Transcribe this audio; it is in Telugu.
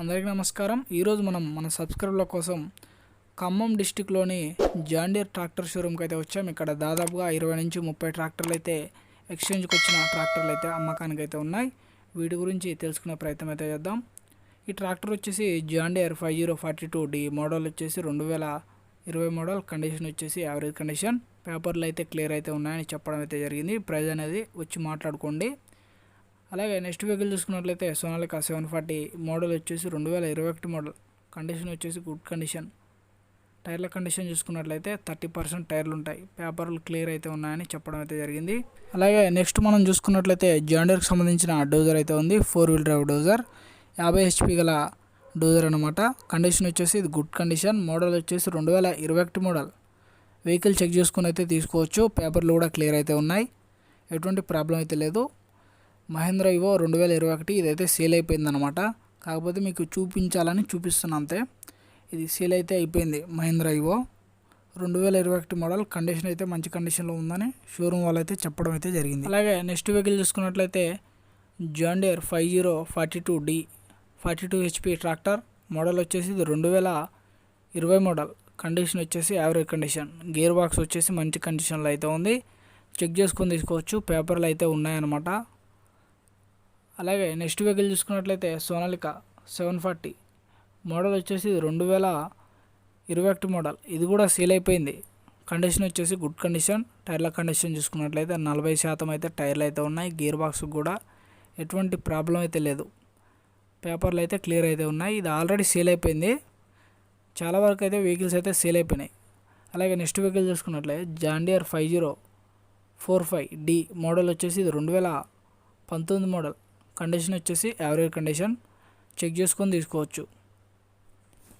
అందరికీ నమస్కారం. ఈరోజు మనం మన సబ్స్క్రైబర్ల కోసం ఖమ్మం డిస్టిక్లోని జాండీర్ ట్రాక్టర్ షోరూమ్కి అయితే వచ్చాం. ఇక్కడ దాదాపుగా ఇరవై నుంచి ముప్పై ట్రాక్టర్లు అయితే ఎక్స్చేంజ్కి వచ్చిన ట్రాక్టర్లు అయితే అమ్మకానికి అయితే ఉన్నాయి. వీటి గురించి తెలుసుకునే ప్రయత్నం అయితే చేద్దాం. ఈ ట్రాక్టర్ వచ్చేసి John Deere five zero forty two D model వచ్చేసి రెండు వేల ఇరవై మోడల్ కండిషన్ వచ్చేసి యావరేజ్ కండిషన్. పేపర్లు అయితే క్లియర్ అయితే ఉన్నాయని చెప్పడం అయితే జరిగింది. ప్రైజ్ అనేది వచ్చి మాట్లాడుకోండి. అలాగే నెక్స్ట్ వెహికల్ చూసుకున్నట్లయితే సోనాలికా సెవెన్ ఫార్టీ మోడల్ వచ్చేసి రెండు వేల ఇరవై ఒకటి మోడల్. కండిషన్ వచ్చేసి గుడ్ కండిషన్. టైర్ల కండిషన్ చూసుకున్నట్లయితే థర్టీ పర్సెంట్ టైర్లు ఉంటాయి. పేపర్లు క్లియర్ అయితే ఉన్నాయని చెప్పడం అయితే జరిగింది. అలాగే నెక్స్ట్ మనం చూసుకున్నట్లయితే జాండర్కి సంబంధించిన డోజర్ అయితే ఉంది. Four wheel drive dozer. యాభై హెచ్పి గల డోజర్ అనమాట కండిషన్ వచ్చేసి ఇది గుడ్ కండిషన్. మోడల్ వచ్చేసి రెండు వేల ఇరవై ఒకటి మోడల్. వెహికల్ చెక్ చేసుకుని అయితే తీసుకోవచ్చు. పేపర్లు కూడా క్లియర్ అయితే ఉన్నాయి. ఎటువంటి ప్రాబ్లం అయితే లేదు. మహేంద్ర ఇవో రెండు వేల ఇరవై ఒకటి ఇదైతే సేల్ అయిపోయింది అనమాట కాకపోతే మీకు చూపించాలని చూపిస్తున్నా అంతే. ఇది సేల్ అయితే అయిపోయింది మహేంద్ర ఇవో రెండు వేల ఇరవై ఒకటి మోడల్ కండిషన్ అయితే మంచి కండిషన్లో ఉందని షోరూమ్ వాళ్ళు అయితే చెప్పడం అయితే జరిగింది. అలాగే నెక్స్ట్ వెహికల్ చూసుకున్నట్లయితే John Deere five zero forty two D forty two HP tractor. Model వచ్చేసి ఇది రెండు వేల ఇరవై మోడల్. కండిషన్ వచ్చేసి యావరేజ్ కండిషన్. గేర్ బాక్స్ వచ్చేసి మంచి కండిషన్లో అయితే ఉంది. చెక్ చేసుకొని తీసుకోవచ్చు. పేపర్లు అయితే ఉన్నాయన్నమాట. అలాగే నెక్స్ట్ వెహికల్ చూసుకున్నట్లయితే సోనాలిక సెవెన్ ఫార్టీ. మోడల్ వచ్చేసి రెండు వేల ఇరవై ఒకటి మోడల్. ఇది కూడా సేల్ అయిపోయింది. కండిషన్ వచ్చేసి గుడ్ కండిషన్. టైర్ల కండిషన్ చూసుకున్నట్లయితే నలభై శాతం అయితే టైర్లు అయితే ఉన్నాయి. గేర్ బాక్స్ కూడా ఎటువంటి ప్రాబ్లం అయితే లేదు. పేపర్లు అయితే క్లియర్ అయితే ఉన్నాయి. ఇది ఆల్రెడీ సేల్ అయిపోయింది. చాలా వరకు అయితే వెహికల్స్ అయితే సేల్ అయిపోయినాయి. అలాగే నెక్స్ట్ వెహికల్ చూసుకున్నట్లయితే John Deere five zero four five D model వచ్చేసి ఇది రెండు వేల పంతొమ్మిది మోడల్. కండిషన్ వచ్చేసి యావరేజ్ కండిషన్ చెక్ చేసుకొని తీసుకోవచ్చు.